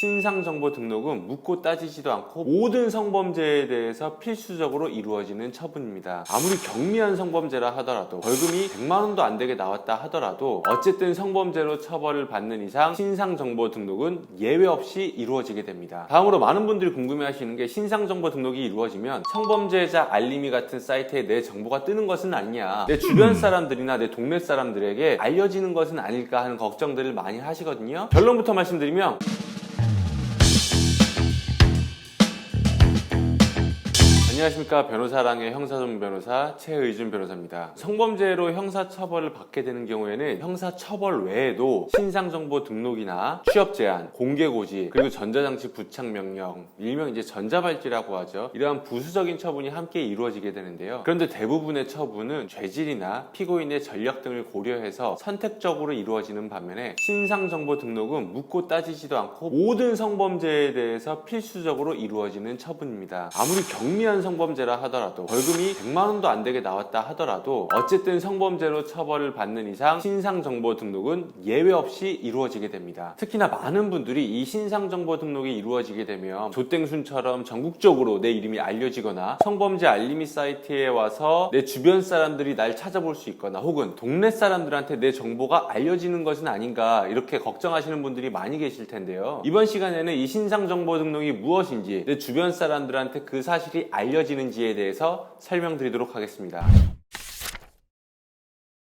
신상정보 등록은 묻고 따지지도 않고 모든 성범죄에 대해서 필수적으로 이루어지는 처분입니다. 아무리 경미한 성범죄라 하더라도 벌금이 100만 원도 안 되게 나왔다 하더라도 어쨌든 성범죄로 처벌을 받는 이상 신상정보 등록은 예외 없이 이루어지게 됩니다. 다음으로 많은 분들이 궁금해 하시는 게 신상정보 등록이 이루어지면 성범죄자 알림이 같은 사이트에 내 정보가 뜨는 것은 아니냐 내 주변 사람들이나 내 동네 사람들에게 알려지는 것은 아닐까 하는 걱정들을 많이 하시거든요. 결론부터 말씀드리면 안녕하십니까 변호사랑의 형사전 변호사 최의준 변호사입니다. 성범죄로 형사처벌을 받게 되는 경우에는 형사처벌 외에도 신상정보 등록이나 취업 제한, 공개고지 그리고 전자장치 부착 명령 일명 이제 전자발찌라고 하죠. 이러한 부수적인 처분이 함께 이루어지게 되는데요. 그런데 대부분의 처분은 죄질이나 피고인의 전력 등을 고려해서 선택적으로 이루어지는 반면에 신상정보 등록은 묻고 따지지도 않고 모든 성범죄에 대해서 필수적으로 이루어지는 처분입니다. 아무리 경미한 성 범죄라 하더라도 벌금이 100만 원도 안 되게 나왔다 하더라도 어쨌든 성범죄로 처벌을 받는 이상 신상 정보 등록은 예외 없이 이루어지게 됩니다. 특히나 많은 분들이 이 신상 정보 등록이 이루어지게 되면 조땡순처럼 전국적으로 내 이름이 알려지거나 성범죄 알림이 사이트에 와서 내 주변 사람들이 날 찾아볼 수 있거나 혹은 동네 사람들한테 내 정보가 알려지는 것은 아닌가 이렇게 걱정하시는 분들이 많이 계실 텐데요. 이번 시간에는 이 신상 정보 등록이 무엇인지 내 주변 사람들한테 그 사실이 알려 지는지에 대해서 설명드리도록 하겠습니다.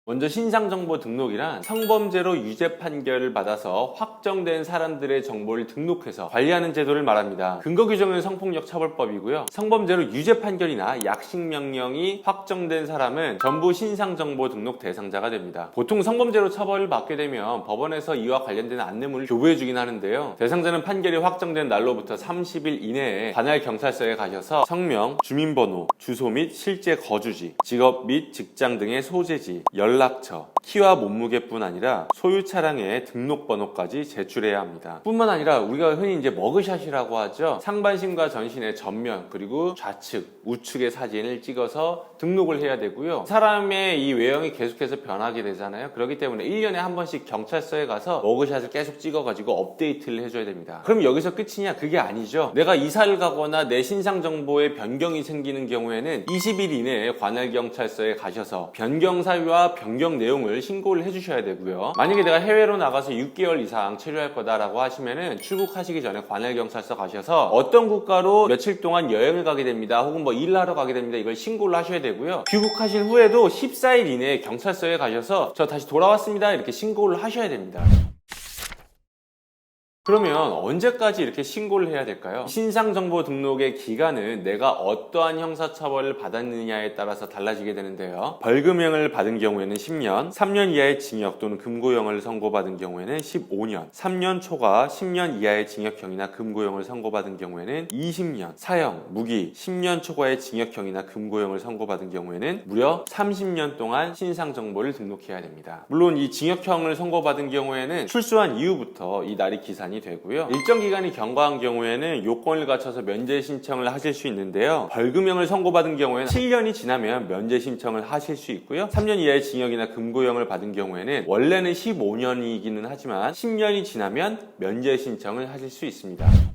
먼저 신상정보 등록이란 성범죄로 유죄 판결을 받아서 확정된 사람들의 정보를 등록해서 관리하는 제도를 말합니다. 근거 규정은 성폭력 처벌법이고요. 성범죄로 유죄 판결이나 약식 명령이 확정된 사람은 전부 신상정보 등록 대상자가 됩니다. 보통 성범죄로 처벌을 받게 되면 법원에서 이와 관련된 안내문을 교부해 주긴 하는데요. 대상자는 판결이 확정된 날로부터 30일 이내에 관할 경찰서에 가셔서 성명, 주민번호, 주소 및 실제 거주지, 직업 및 직장 등의 소재지, 연락 처, 키와 몸무게뿐 아니라 소유 차량의 등록번호까지 제출해야 합니다. 뿐만 아니라 우리가 흔히 이제 머그샷이라고 하죠. 상반신과 전신의 전면 그리고 좌측, 우측의 사진을 찍어서 등록을 해야 되고요. 사람의 이 외형이 계속해서 변하게 되잖아요. 그렇기 때문에 1년에 한 번씩 경찰서에 가서 머그샷을 계속 찍어가지고 업데이트를 해줘야 됩니다. 그럼 여기서 끝이냐? 그게 아니죠. 내가 이사를 가거나 내 신상 정보에 변경이 생기는 경우에는 20일 이내에 관할 경찰서에 가셔서 변경 사유와 변경 내용을 신고를 해주셔야 되고요. 만약에 내가 해외로 나가서 6개월 이상 체류할 거다라고 하시면은 출국하시기 전에 관할 경찰서 가셔서 어떤 국가로 며칠 동안 여행을 가게 됩니다. 혹은 뭐 일하러 가게 됩니다. 이걸 신고를 하셔야 되고요. 귀국하신 후에도 14일 이내에 경찰서에 가셔서 저 다시 돌아왔습니다. 이렇게 신고를 하셔야 됩니다. 그러면 언제까지 이렇게 신고를 해야 될까요? 신상정보 등록의 기간은 내가 어떠한 형사처벌을 받았느냐에 따라서 달라지게 되는데요. 벌금형을 받은 경우에는 10년, 3년 이하의 징역 또는 금고형을 선고받은 경우에는 15년, 3년 초과 10년 이하의 징역형이나 금고형을 선고받은 경우에는 20년, 사형, 무기, 10년 초과의 징역형이나 금고형을 선고받은 경우에는 무려 30년 동안 신상정보를 등록해야 됩니다. 물론 이 징역형을 선고받은 경우에는 출소한 이후부터 이 날이 기 산이 되고요. 일정 기간이 경과한 경우에는 요건을 갖춰서 면제 신청을 하실 수 있는데요. 벌금형을 선고받은 경우에는 7년이 지나면 면제 신청을 하실 수 있고요. 3년 이하의 징역이나 금고형을 받은 경우에는 원래는 15년이기는 하지만 10년이 지나면 면제 신청을 하실 수 있습니다.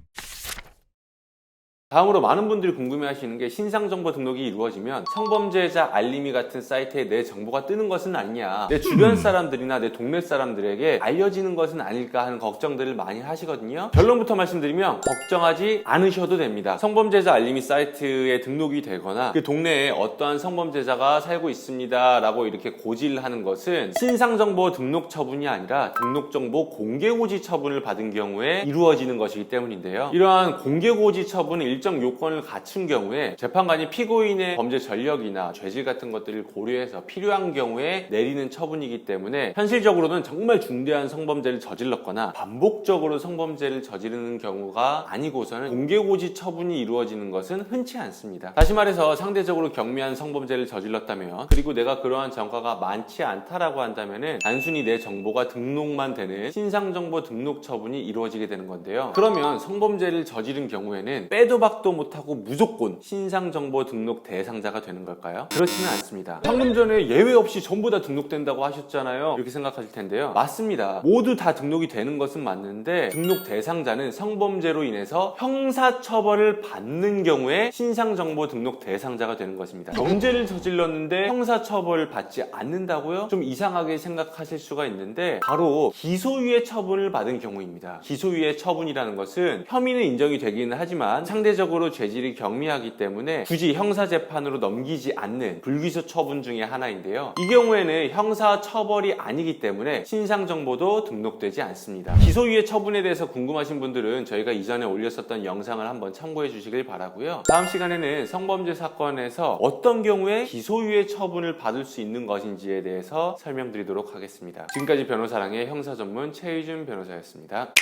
다음으로 많은 분들이 궁금해하시는 게 신상 정보 등록이 이루어지면 성범죄자 알림이 같은 사이트에 내 정보가 뜨는 것은 아니냐. 내 주변 사람들이나 내 동네 사람들에게 알려지는 것은 아닐까 하는 걱정들을 많이 하시거든요. 결론부터 말씀드리면 걱정하지 않으셔도 됩니다. 성범죄자 알림이 사이트에 등록이 되거나 그 동네에 어떠한 성범죄자가 살고 있습니다 라고 이렇게 고지를 하는 것은 신상 정보 등록 처분이 아니라 등록 정보 공개 고지 처분을 받은 경우에 이루어지는 것이기 때문인데요. 이러한 공개 고지 처분은 일정 요건을 갖춘 경우에 재판관이 피고인의 범죄 전력이나 죄질 같은 것들을 고려해서 필요한 경우에 내리는 처분이기 때문에 현실적으로는 정말 중대한 성범죄를 저질렀거나 반복적으로 성범죄를 저지르는 경우가 아니고서는 공개고지 처분이 이루어지는 것은 흔치 않습니다. 다시 말해서 상대적으로 경미한 성범죄를 저질렀다면 그리고 내가 그러한 전과가 많지 않다라고 한다면은 단순히 내 정보가 등록만 되는 신상정보 등록 처분이 이루어지게 되는 건데요. 그러면 성범죄를 저지른 경우에는 빼도 박도 생각도 못하고 무조건 신상 정보 등록 대상자가 되는 걸까요? 그렇지는 않습니다. 방금 전에 예외 없이 전부 다 등록된다고 하셨잖아요. 이렇게 생각하실 텐데요. 맞습니다. 모두 다 등록이 되는 것은 맞는데 등록 대상자는 성범죄로 인해서 형사처벌을 받는 경우에 신상 정보 등록 대상자가 되는 것입니다. 범죄를 저질렀는데 형사처벌을 받지 않는다고요? 좀 이상하게 생각하실 수가 있는데 바로 기소유예 처분을 받은 경우입니다. 기소유예 처분이라는 것은 혐의는 인정이 되기는 하지만 상대적으로 죄질이 경미하기 때문에 굳이 형사재판으로 넘기지 않는 불기소 처분 중에 하나인데요. 이 경우에는 형사 처벌이 아니기 때문에 신상 정보도 등록되지 않습니다. 기소유예 처분에 대해서 궁금하신 분들은 저희가 이전에 올렸었던 영상을 한번 참고해 주시길 바라고요. 다음 시간에는 성범죄 사건에서 어떤 경우에 기소유예 처분을 받을 수 있는 것인지에 대해서 설명드리도록 하겠습니다. 지금까지 변호사랑의 형사 전문 최희준 변호사였습니다.